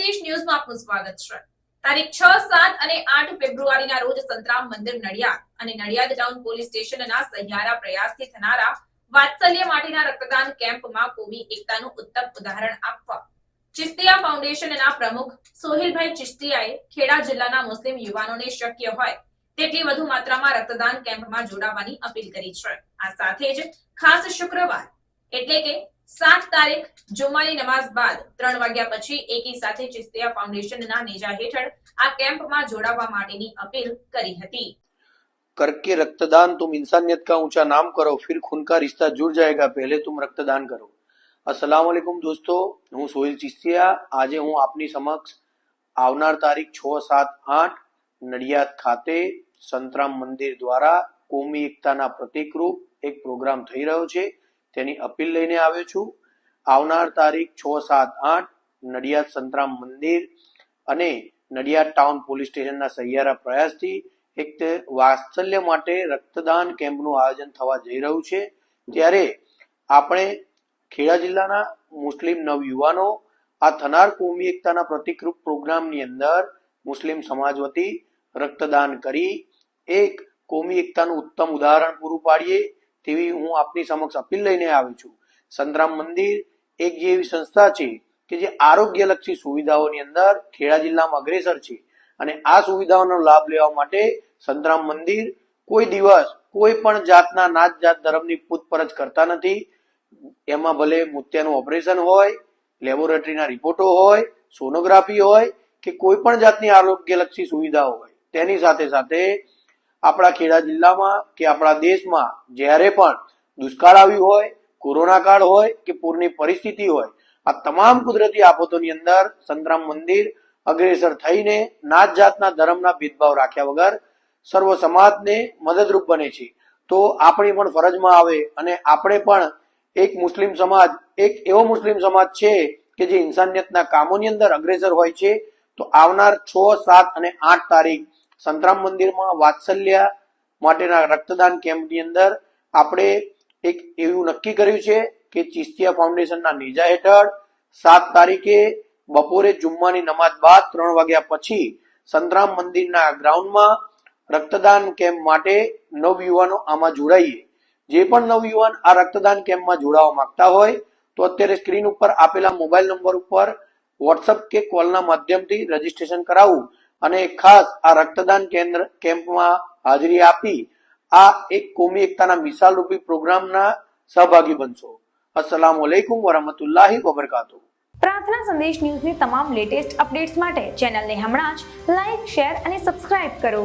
સંદેશ ન્યૂઝમાં આપનું સ્વાગત છે. તારીખ છ, સાત અને આઠ ફેબ્રુઆરીના રોજ સંતરામ મંદિર નડિયાદ અને નડિયાદ ટાઉન પોલીસ સ્ટેશનના સહિયારા પ્રયાસથી થનારા વાત્સલ્ય માટેના રક્તદાન કેમ્પમાં કોમી એકતાનું ઉત્તમ ઉદાહરણ આપવા. ચિસ્તિયા ફાઉન્ડેશનના પ્રમુખ સોહિલભાઈ ચિસ્તિયાએ ખેડા જિલ્લાના મુસ્લિમ યુવાનોને શક્ય હોય તેટલી વધુ માત્રામાં રક્તદાન કેમ્પમાં જોડાવાની અપીલ કરી છે. આ સાથે જ ખાસ શુક્રવાર એટલે કે સાત તારીખ જુમ્માની નમાઝ બાદ ત્રણ વાગ્યા પછી એકી સાથે ચિસ્તિયા ફાઉન્ડેશનના નેજા હેઠળ આ કેમ્પમાં જોડાવા માટેની અપીલ કરી હતી करके रक्तदान तुम इंसानियत का ऊंचा नाम करो फिर खून का रिश्ता जुड़ जाएगा पहले तुम रक्तदान करो અસલામ વાલેકુમ દોસ્તો હું સોહિલ ચિસ્તિયા આજે હું આપની સમક્ષ આવનાર તારીખ છ સાત આઠ નડિયાદ ખાતે સંતરામ મંદિર દ્વારા કોમી એકતાના પ્રતિકરૂપ એક પ્રોગ્રામ થઈ રહ્યો છે તેની અપીલ લઈને આવ્યો છું. આવનાર તારીખ છ, સાત, આઠ, નડિયાદ સંતરામ મંદિર અને નડિયાદ ટાઉન પોલીસ સ્ટેશનના સહિયારા પ્રયાસથી એક વાત્સલ્ય માટે રક્તદાન કેમ્પનું આયોજન થવા જઈ રહ્યું છે. ત્યારે આપણે ખેડા જિલ્લાના મુસ્લિમ નવયુવાનો, આ થનાર કોમી એકતાના પ્રતિકરૂપ પ્રોગ્રામની અંદર મુસ્લિમ સમાજ વતી રક્તદાન કરી એક કોમી એકતાનું ઉત્તમ ઉદાહરણ પૂરું પાડીએ. તેવી હું આપની સમક્ષ અપીલ લઈને આવી છું. સંતરામ મંદિર એક જે એવી સંસ્થા છે કે જે આરોગ્યલક્ષી સુવિધાઓની અંદર ખેડા જિલ્લામાં અગ્રેસર છે અને આ સુવિધાઓનો લાભ લેવા માટે સંતરામ મંદિર કોઈ દિવસ કોઈ પણ જાતના નાત જાત ધર્મની પૂછપરછ કરતા નથી. એમાં ભલે મોતિયાનું ઓપરેશન હોય, લેબોરેટરીના રિપોર્ટો હોય, સોનોગ્રાફી હોય કે કોઈ પણ જાતની આરોગ્યલક્ષી સુવિધાઓ હોય, તેની સાથે સાથે આપણા ખેડા જિલ્લામાં કે આપણા દેશમાં જ્યારે પણ દુષ્કાળ આવ્યું હોય, કોરોના કાળ હોય કે પૂરની પરિસ્થિતિ હોય, આ તમામ કુદરતી આફતોની અંદર સંતરામ મંદિર અગ્રેસર થઈને નાત જાતના ધર્મના ભેદભાવ રાખ્યા વગર સર્વ સમાજને મદદરૂપ બને છે. તો આપણી પણ ફરજમાં આવે અને આપણે પણ એક મુસ્લિમ સમાજ, એક એવો મુસ્લિમ સમાજ છે કે જે ઇન્સાનિયતના કામોની અંદર અગ્રેસર હોય છે. તો આવનાર છ, સાત અને આઠ તારીખ સંતરામ મંદિરમાં વાત્સલ્ય માટેના રક્તદાન કેમ્પની અંદર આપણે એક એવું નક્કી કર્યું છે કે ચિસ્તિયા ફાઉન્ડેશનના નેજા હેઠળ સાત તારીખે બપોરે જુમ્માની નમાજ બાદ ત્રણ વાગ્યા પછી સંતરામ મંદિરના ગ્રાઉન્ડમાં રક્તદાન કેમ્પ માટે નવયુવાનો આમાં જોડાઈએ. જે પણ નવયુવાન આ રક્તદાન કેમ્પમાં જોડાવા માંગતા હોય તો અત્યારે સ્ક્રીન ઉપર આપેલા મોબાઈલ નંબર ઉપર વોટ્સઅપ કે કોલના માધ્યમથી રજીસ્ટ્રેશન કરાવવું અને ખાસ આ રક્તદાન કેન્દ્ર કેમ્પમાં હાજરી આપી આ એક કોમી એકતાના મિસાલ રૂપી પ્રોગ્રામના સહભાગી બનશો. અસલામ વાલેકુમ વરહમતુલ્લાહિ વબરકાતુ પ્રાર્થના સંદેશ ન્યૂઝની તમામ લેટેસ્ટ અપડેટ્સ માટે ચેનલને હમણાં જ લાઇક, શેર અને સબસ્ક્રાઇબ કરો.